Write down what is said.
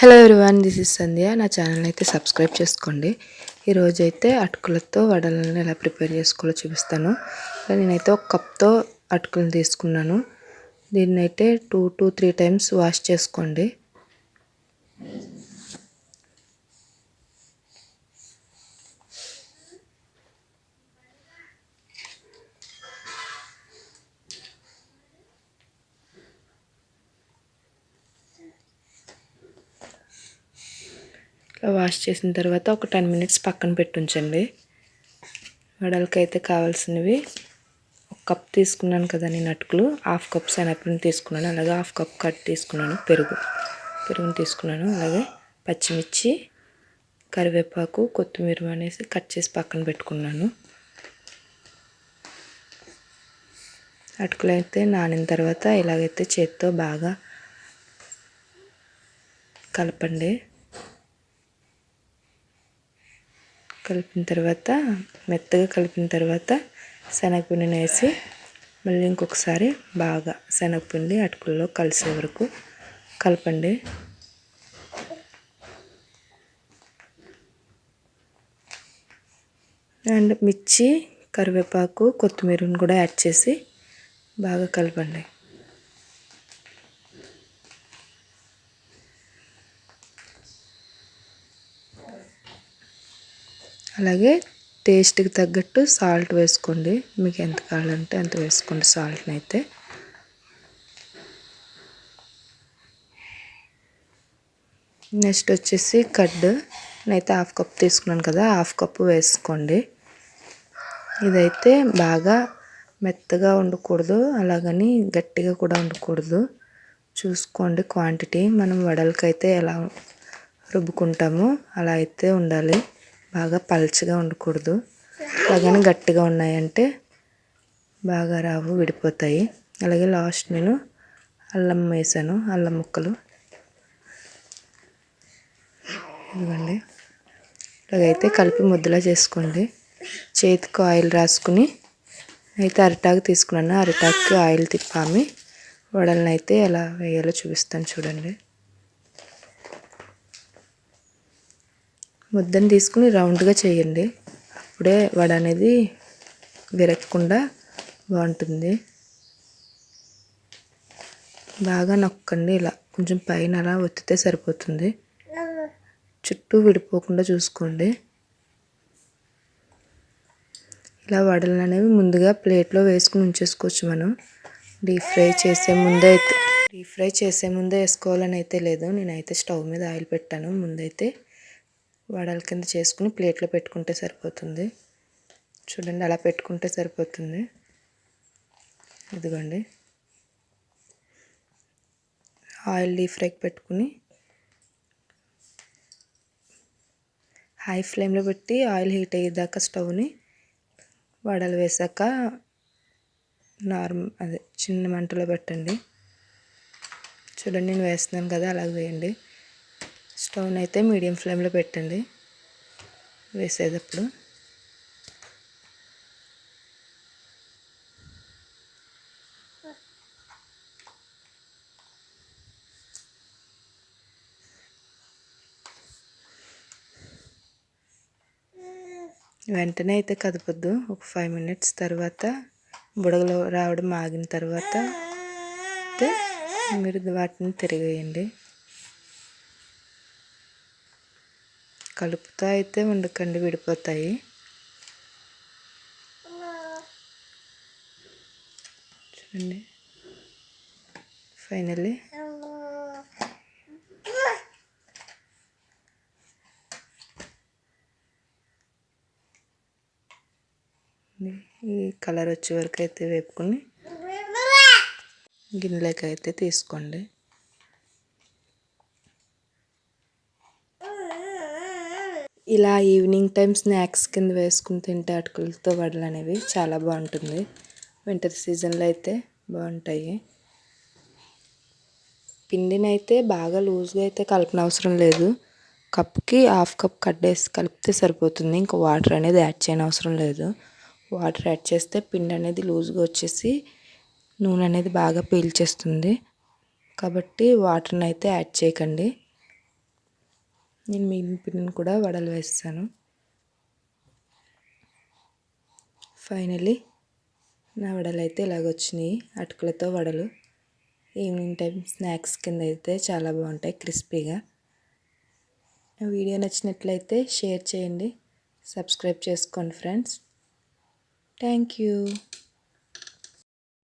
Hello everyone this is Sandhya నా channel అయితే subscribe చేసుకోండి. ఈరోజు అయితే అటుకులతో వడలను ఎలా ప్రిపేర్ చేసుకోవాలో చూపిస్తాను. నేనైతే ఒక కప్తో అటుకులను తీసుకున్నాను. దీన్ని అయితే టూ త్రీ టైమ్స్ వాష్ చేసుకోండి. ఇట్లా వాష్ చేసిన తర్వాత ఒక టెన్ మినిట్స్ పక్కన పెట్టుంచండి. వడలకైతే కావాల్సినవి ఒక కప్ తీసుకున్నాను కదా నేను అటుకులు హాఫ్ కప్ శనగపిండి తీసుకున్నాను అలాగే హాఫ్ కప్ కట్ తీసుకున్నాను పెరుగు పెరుగుని తీసుకున్నాను అలాగే పచ్చిమిర్చి కరివేపాకు కొత్తిమీర అనేసి కట్ చేసి పక్కన పెట్టుకున్నాను. అటుకులు అయితే నానిన తర్వాత ఇలాగైతే చేత్తో బాగా కలపండి. కలిపిన తర్వాత మెత్తగా కలిపిన తర్వాత శనగపిండిని వేసి మళ్ళీ ఇంకొకసారి బాగా శనగపిండి అటుకుల్లో కలిసే వరకు కలపండి. అండ్ మిర్చి కరివేపాకు కొత్తిమీరని కూడా యాడ్ చేసి బాగా కలపండి. అలాగే టేస్ట్కి తగ్గట్టు సాల్ట్ వేసుకోండి. మీకు ఎంత కావాలంటే అంత వేసుకోండి సాల్ట్ని అయితే. నెక్స్ట్ వచ్చేసి కడ్. నేనైతే హాఫ్ కప్ తీసుకున్నాను కదా హాఫ్ కప్ వేసుకోండి. ఇదైతే బాగా మెత్తగా ఉండకూడదు అలాగని గట్టిగా కూడా ఉండకూడదు. చూసుకోండి క్వాంటిటీ. మనం వడలకైతే ఎలా రుబ్బుకుంటామో అలా అయితే ఉండాలి. బాగా పల్చగా ఉండకూడదు. అలాగని గట్టిగా ఉన్నాయంటే బాగా రావు విడిపోతాయి. అలాగే లాస్ట్ నేను అల్లం వేసాను అల్లం ముక్కలు. ఇదిగోండి. ఇలాగైతే కలిపి ముద్దలా చేసుకోండి. చేతికి ఆయిల్ రాసుకుని అయితే అరిటాకు తీసుకున్నాను. అరిటాకు ఆయిల్ తిప్పామి. వడలను అయితే ఎలా వేయాలో చూపిస్తాను చూడండి. ముద్దని తీసుకుని రౌండ్గా చేయండి. అప్పుడే వడ అనేది విరక్కకుండా బాగుంటుంది. బాగా నొక్కండి ఇలా. కొంచెం పైన అలా ఒత్తితే సరిపోతుంది. చుట్టూ విడిపోకుండా చూసుకోండి. ఇలా వడలు అనేవి ముందుగా ప్లేట్లో వేసుకుని ఉంచేసుకోవచ్చు మనం. డీప్ ఫ్రై చేసే ముందే అయితే. డీప్ ఫ్రై చేసే ముందే వేసుకోవాలని అయితే లేదు. నేనైతే స్టవ్ మీద ఆయిల్ పెట్టాను. ముందైతే వడల కింద చేసుకుని ప్లేట్లో పెట్టుకుంటే సరిపోతుంది. చూడండి అలా పెట్టుకుంటే సరిపోతుంది. ఇదిగోండి. ఆయిల్ డీప్ ఫ్రైకి పెట్టుకుని హై ఫ్లేమ్లో పెట్టి ఆయిల్ హీట్ అయ్యేదాకా స్టవ్ని వడలు వేసాక నార్మల్ అదే చిన్న మంటలో పెట్టండి. చూడండి నేను వేస్తున్నాను కదా అలాగే వేయండి. స్టవ్ని అయితే మీడియం ఫ్లేమ్లో పెట్టండి. వేసేటప్పుడు. వెంటనే అయితే కదపద్దు. ఒక ఫైవ్ మినిట్స్ తర్వాత బుడగలు రావడం ఆగిన తర్వాత అయితే మీరు వాటిని తిరిగేయండి. కలుపుతా అయితే ఉండకండి విడిపోతాయి. చూడండి. ఫైనల్లీ. ఈ కలర్ వచ్చే వరకు అయితే వేపుకొని గిన్నెలోకి అయితే తీసుకోండి. ఇలా ఈవినింగ్ టైం స్నాక్స్ కింద వేసుకుని తింటే అటుకులతో వడలు అనేవి చాలా బాగుంటుంది. వింటర్ సీజన్లో అయితే బాగుంటాయి. పిండిని అయితే బాగా లూజ్గా అయితే కలపన అవసరం లేదు. కప్కి హాఫ్ కప్ కట్టేసి కలిపితే సరిపోతుంది. ఇంకా వాటర్ అనేది యాడ్ చేయని అవసరం లేదు. వాటర్ యాడ్ చేస్తే పిండి అనేది లూజ్గా వచ్చేసి నూనె అనేది బాగా పీల్చేస్తుంది. కాబట్టి వాటర్ని అయితే యాడ్ చేయకండి. నేను మిగిలిన పిండిని కూడా వడలు వేస్తాను. ఫైనలీ నా వడలు అయితే ఇలాగొచ్చినాయి. అటుకులతో వడలు. ఈవినింగ్ టైం స్నాక్స్ కింద అయితే చాలా బాగుంటాయి క్రిస్పీగా వీడియో నచ్చినట్లయితే షేర్ చేయండి. సబ్స్క్రైబ్ చేసుకోండి ఫ్రెండ్స్ థ్యాంక్ యూ